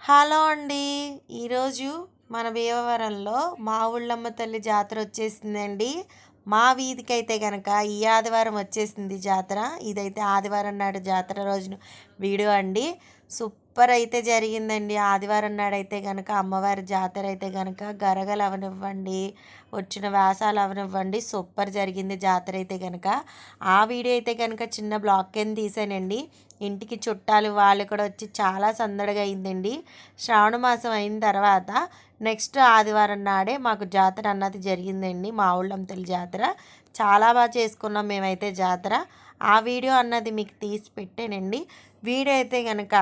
Hello అండి. ఈరోజు మన భీమవరంలో మా ఊళ్ళమ్మ తల్లి జాతర వచ్చేసిందండి. మా వీధికి అయితే కనుక ఈ ఆదివారం వచ్చేసింది జాతర. ఇదైతే ఆదివారం నాడు జాతర రోజున వీడియో అండి. సూపర్ సూపర్ అయితే జరిగిందండి. ఆదివారం నాడైతే కనుక అమ్మవారి జాతర అయితే కనుక గరగలు అవనివ్వండి వచ్చిన వ్యాసాలు అవనివ్వండి సూపర్ జరిగింది జాతర అయితే కనుక ఆ వీడియో అయితే కనుక చిన్న బ్లాక్ కింద తీసానండి. ఇంటికి చుట్టాలు వాళ్ళు కూడా వచ్చి చాలా సందడిగా అయిందండి. శ్రావణ మాసం అయిన తర్వాత నెక్స్ట్ ఆదివారం నాడే మాకు జాతర అన్నది జరిగిందండి. మా ఊళ్ళంతలి జాతర. చాలా బాగా చేసుకున్నాం మేమైతే జాతర. ఆ వీడియో అన్నది మీకు తీసి పెట్టానండి. వీడియో అయితే కనుక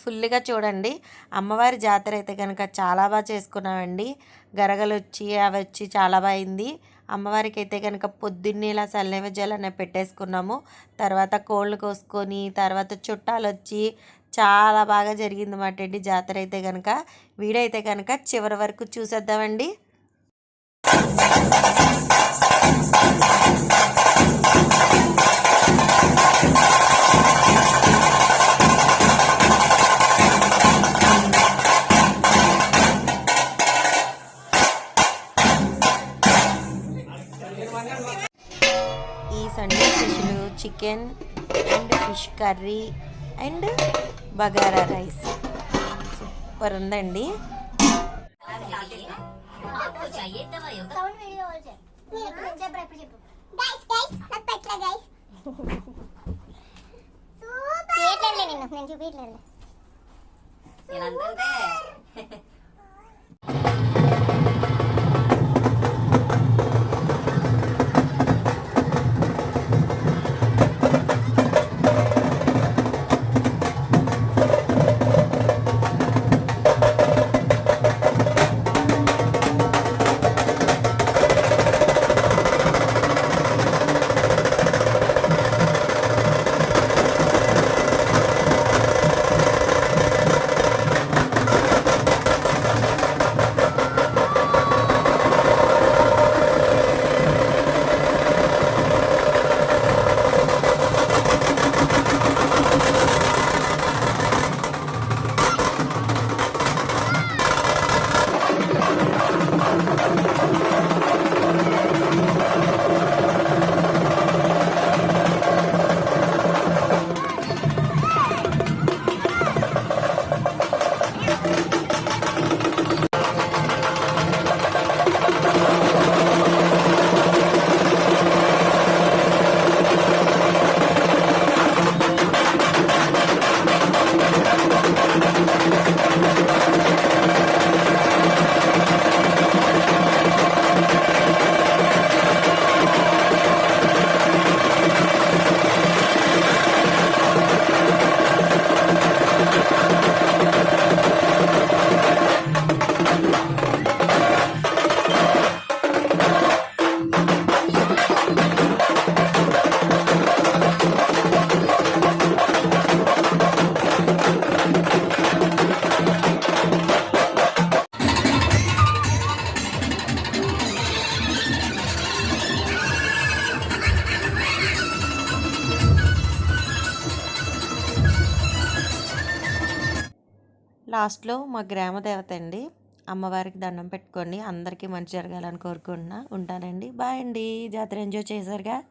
ఫుల్గా చూడండి. అమ్మవారి జాతర అయితే కనుక చాలా బాగా చేసుకున్నామండి. గరగలు వచ్చి అవి వచ్చి చాలా బాగా అయింది. అమ్మవారికి అయితే కనుక పొద్దున్నే ఇలా సల్లైవజాలనే పెట్టేసుకున్నాము. తర్వాత కోళ్ళు కోసుకొని తర్వాత చుట్టాలు వచ్చి చాలా బాగా జరిగింది అన్నమాట అండి జాతర అయితే కనుక వీడైతే కనుక చివరి వరకు చూసేద్దామండి. ఈ Sunday special chicken and? Fish curry and bagara rice super ఉందండి సౌండ్ వీడియో లాస్ట్లో మా గ్రామ దేవత అండి అమ్మవారికి దండం పెట్టుకొని అందరికీ మంచి జరగాలని కోరుకుంటున్నా. ఉంటానండి. బాయ్ అండి. జాతర ఎంజాయ్ చేశారుగా?